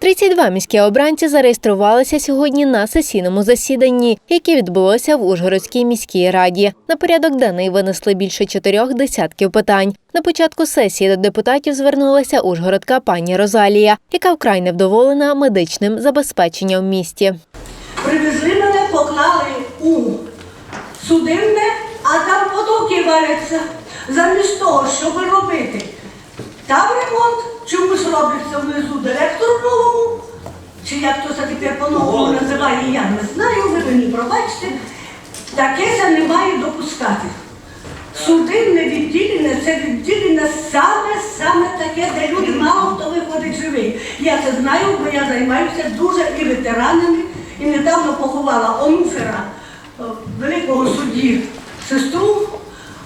32 міські обранці зареєструвалися сьогодні на сесійному засіданні, яке відбулося в Ужгородській міській раді. На порядок денний винесли більше чотирьох десятків питань. На початку сесії до депутатів звернулася ужгородка пані Розалія, яка вкрай невдоволена медичним забезпеченням в місті. Привезли мене, поклали у судинне, а там потоки валяться. Замість того, щоб робити. Там ремонт чомусь як то це тепер по-новому називає, я не знаю, ви мені пробачте. Таке це не має допускати. Судинне відділення це відділення саме-саме таке, де люди мало хто виходить живий. Я це знаю, бо я займаюся дуже і ветеранами, і недавно поховала Онуфера, е, великого судді, сестру.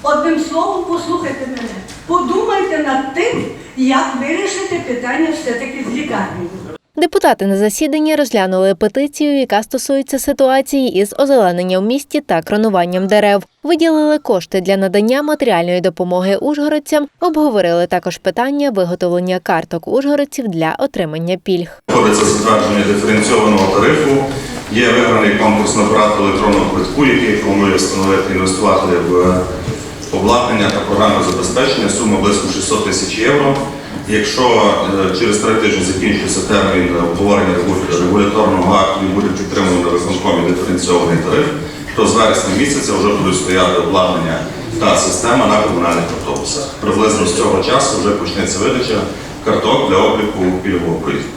Одним словом, послухайте мене, подумайте над тим, як вирішити питання все-таки з лікарнею. Депутати на засіданні розглянули петицію, яка стосується ситуації із озелененням в місті та кронуванням дерев. Виділили кошти для надання матеріальної допомоги ужгородцям. Обговорили також питання виготовлення карток ужгородців для отримання пільг. Входиться затвердження диференційованого тарифу. Є виграний конкурс на оператор електронного квитку, який планує встановити інвестувати в обладнання та програмне забезпечення. Сума близько 600 тисяч євро. Якщо е, через три тижні закінчиться термін обговорення регуляторного акту і буде підтримано на виконкомі диференційований тариф, то з вересня місяця вже будуть стояти обладнання та система на комунальних автобусах. Приблизно з цього часу вже почнеться видача карток для обліку пільгового проїзду.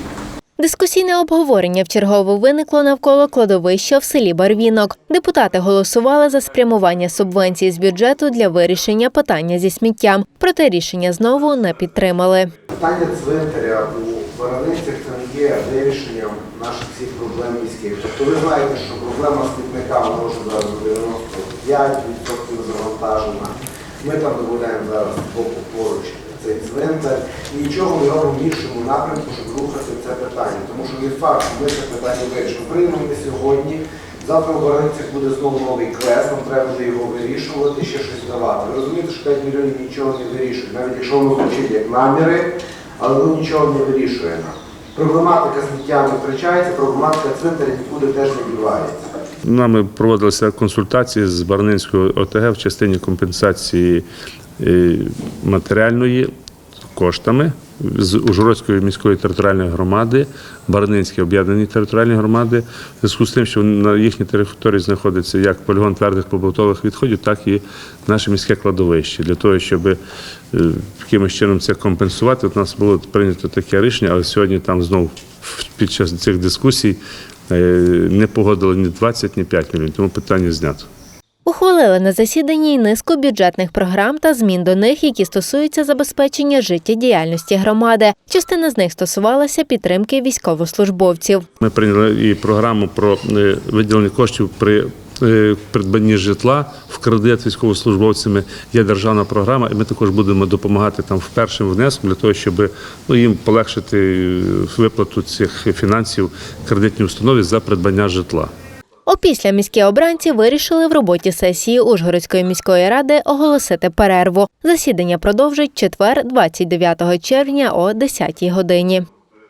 Дискусійне обговорення вчергово виникло навколо кладовища в селі Барвінок. Депутати голосували за спрямування субвенцій з бюджету для вирішення питання зі сміттям. Проте рішення знову не підтримали. Питання цвинтаря у Бараницях не є вирішенням наших всіх проблем міських. Тобто ви знаєте, що проблема смітника може зараз до 95% завантажена. Ми там додаємо зараз поруч цей цвинтар. Нічого не робимо в іншому напрямку, щоб рухати це питання. Тому що не факт, що ми це питання вирішимо. Приймемо сьогодні. Завтра у Бараницях буде знову новий квест, нам треба буде його вирішувати, ще щось давати. Ви розумієте, що 5 мільйонів нічого не вирішує, навіть якщо воно звучить як наміри, але воно нічого не вирішує нам. Проблематика сміття не втрачається, проблематика цвинтаря нікуди теж не дівається. Нами проводилися консультації з Барнинською ОТГ в частині компенсації матеріальної коштами з Ужгородської міської територіальної громади, Барнинської об'єднаної територіальної громади, в зв'язку з тим, що на їхній території знаходиться як полігон твердих побутових відходів, так і наше міське кладовище. Для того, щоб е, якимось чином це компенсувати, от у нас було прийнято таке рішення, але сьогодні там знову під час цих дискусій е, не погодили ні 20, ні 5 мільйонів, тому питання знято. Ухвалили на засіданні низку бюджетних програм та змін до них, які стосуються забезпечення життєдіяльності громади. Частина з них стосувалася підтримки військовослужбовців. Ми прийняли і програму про е, виділення коштів при е, придбанні житла в кредит військовослужбовцями. Є державна програма, і ми також будемо допомагати там в першим внеску для того, щоб ну, їм полегшити е, виплату цих фінансів кредитній установі за придбання житла. Опісля міські обранці вирішили в роботі сесії Ужгородської міської ради оголосити перерву. Засідання продовжить четвер, 29 червня о 10 годині.